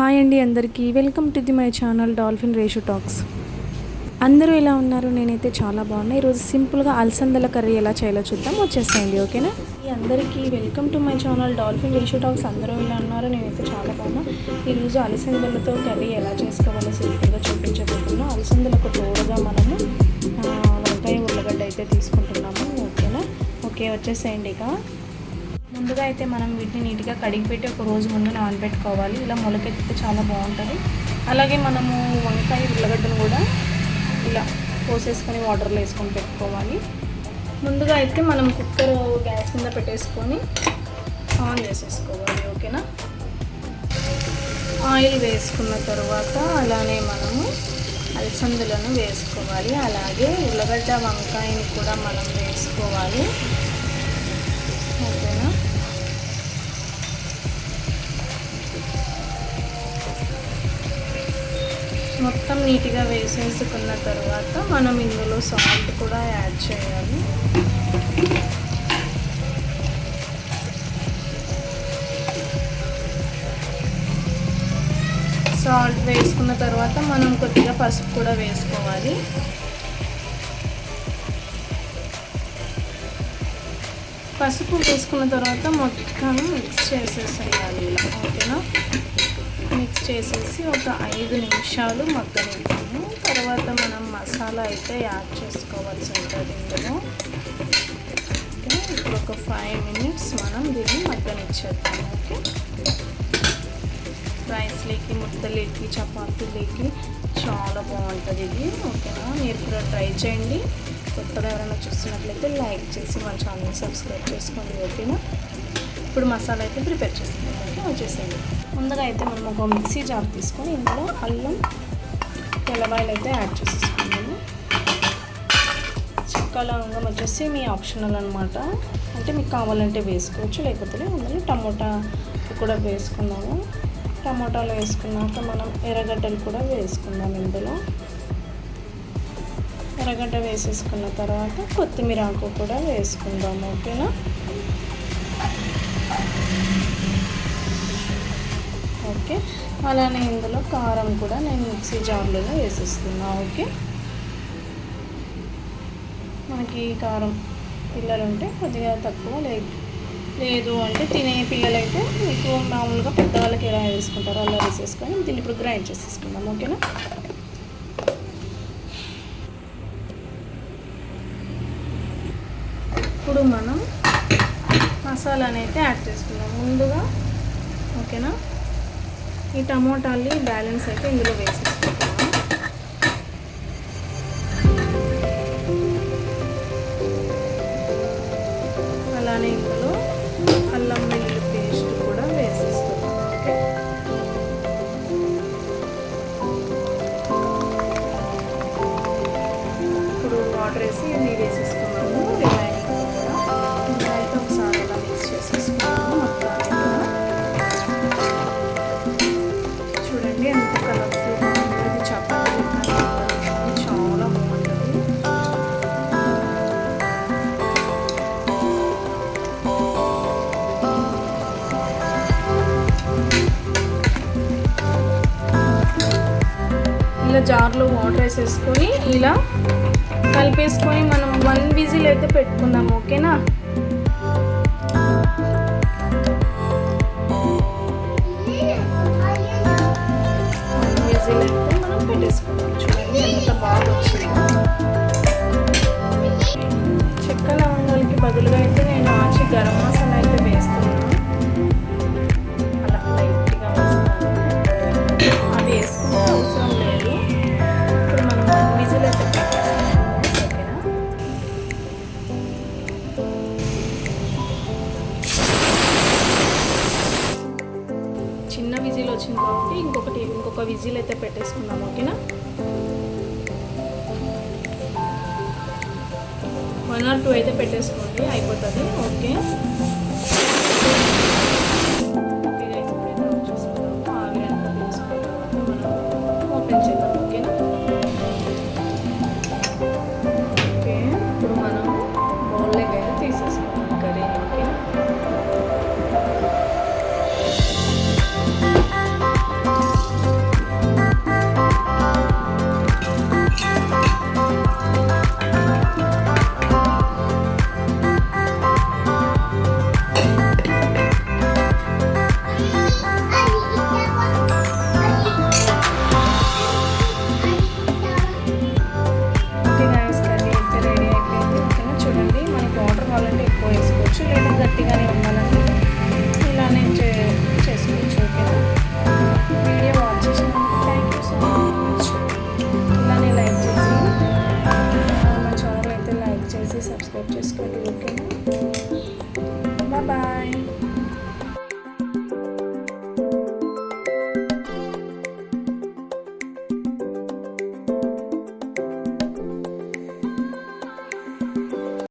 Hi అండి అందరికీ. Welcome to the my channel Dolphin Reshu talks అందరూ ఎలా ఉన్నారు? నేనైతే చాలా బాగున్నా. ఈరోజు సింపుల్గా అలసందల కర్రీ ఎలా చేయాలో చూద్దాం. వచ్చేసేయండి ఓకేనా? ఈ అందరికీ welcome to my channel Dolphin Reshu talks అందరూ ఎలా ఉన్నారు నేనైతే చాలా బాగున్నా. ఈరోజు అలసందలతో కర్రీ ఎలా చేసుకోవాలో సింపుల్గా చూపించబోతున్నా. అలసందలకు తోడుగా మనము వంకాయ ఉల్లగడ్డ అయితే తీసుకుంటున్నాము. ఓకేనా? ఓకే వచ్చేసేయండి ఇక. ముందుగా అయితే మనం వీటిని నీట్గా కడిగి పెట్టి ఒక రోజు ముందు నానబెట్టుకోవాలి. ఇలా మొలకెత్తితే చాలా బాగుంటుంది. అలాగే మనము వంకాయ ఉల్లగడ్డను కూడా ఇలా పోసేసుకొని వాటర్లో వేసుకొని పెట్టుకోవాలి. ముందుగా అయితే మనం కుక్కర్ గ్యాస్ మీద పెట్టేసుకొని ఆన్ చేసేసుకోవాలి ఓకేనా? ఆయిల్ వేసుకున్న తర్వాత అలానే మనము అలసందులను వేసుకోవాలి. అలాగే ఉల్లగడ్డ వంకాయని కూడా మనం వేసుకోవాలి. నీట్గా వేసేసుకున్న తర్వాత మనం ఇందులో సాల్ట్ కూడా యాడ్ చేయాలి. సాల్ట్ వేసుకున్న తర్వాత మనం కొద్దిగా పసుపు కూడా వేసుకోవాలి. పసుపు వేసుకున్న తర్వాత మొత్తం మిక్స్ చేసేసేయాలి ఇలా ఓకేనా? మిక్స్ చేసేసి ఒక ఐదు నిమిషాలు మగ్గనిద్దాము. తర్వాత మనం మసాలా అయితే యాడ్ చేసుకోవాల్సి ఉంటుంది ఇందులో. ఓకే ఇప్పుడు ఒక ఫైవ్ మినిట్స్ మనం దీన్ని మగ్గనిచ్చేద్దాం ఓకే? రైస్లోకి ముద్దలేకి చపాతీలేకి చాలా బాగుంటుంది ఇది ఓకేనా? మీరు కూడా ట్రై చేయండి. కొత్తగా ఎవరైనా చూస్తున్నట్లయితే లైక్ చేసి మన ఛానల్ సబ్స్క్రైబ్ చేసుకోండి ఓకేనా? ఇప్పుడు మసాలా అయితే ప్రిపేర్ చేస్తున్నాం. వచ్చేసేయండి. ముందుగా అయితే మనం ఒక మిక్సీ జార్ తీసుకొని ఇందులో అల్లం తెల్లవాయలు అయితే యాడ్ చేసేసుకున్నాము చెక్క లవంగం వచ్చేసి మీ ఆప్షనల్ అనమాట అంటే మీకు కావాలంటే వేసుకోవచ్చు లేకపోతే అందులో టమోటా కూడా వేసుకున్నాము టమోటాలు వేసుకున్నాక మనం ఎర్రగడ్డలు కూడా వేసుకుందాం ఇందులో. ఎర్రగడ్డ వేసేసుకున్న తర్వాత కొత్తిమీర ఆకు కూడా వేసుకుందాం ఓకేనా? ఓకే. అలానే ఇందులో కారం కూడా నేను మిక్సీ జార్లో వేసేస్తున్నా ఓకే? మనకి కారం పిల్లలు ఉంటే కొద్దిగా తక్కువ లేదు లేదు అంటే తినే పిల్లలైతే మీకు మామూలుగా పెద్దవాళ్ళకి ఎలా వేసుకుంటారో అలా వేసేసుకొని దీన్ని ఇప్పుడు గ్రైండ్ చేసేసుకుందాం ఓకేనా? ఇప్పుడు మనం మసాలాని అయితే యాడ్ చేసుకుందాం. ముందుగా ఓకేనా? ఈ టమోటాలని బ్యాలెన్స్ అయితే ఇందులో వేసేసుకుంటాం అలానే ఇందులో అల్లం వెల్లుల్లి పేస్ట్ కూడా వేసేస్తున్నాం ఓకే? ఇప్పుడు వాటర్ వేసి నీళ్ళు వేసేసుకుంటాం చూడండి ఎంత కలర్ఫుల్గా ఉంటుంది ఇది చపాతీ చాలా బాగుంటుంది ఇలా జార్లో వాటర్ వేసేసుకొని ఇలా కలిపేసుకొని మనం వన్ విజిల్ అయితే పెట్టుకుందాం ఓకేనా? విజిల్ అయితే మనం పెట్టేసుకుంటాం చూడండి ఎంత బాగా వచ్చిందో చెక్క లవంగాలకి బదులుగా అయితే నేను ఆచి గరం మసాలా అయితే వేస్తున్నాను. అలా లైట్గా వేస్తున్నాను అవి వేసుకుంటే అవసరం లేదు. ఇప్పుడు మనం వన్ విజిల్ అయితే పెట్టేసుకుందాము చిన్న విజిల్ వచ్చింది కాబట్టి ఇంకొకటి ఒక విజిల్ అయితే పెట్టేసుకుందాం ఓకేనా? వన్ ఆర్ టూ అయితే పెట్టేసుకోండి అయిపోతుంది ఓకే? ఓపెన్ చేద్దాం.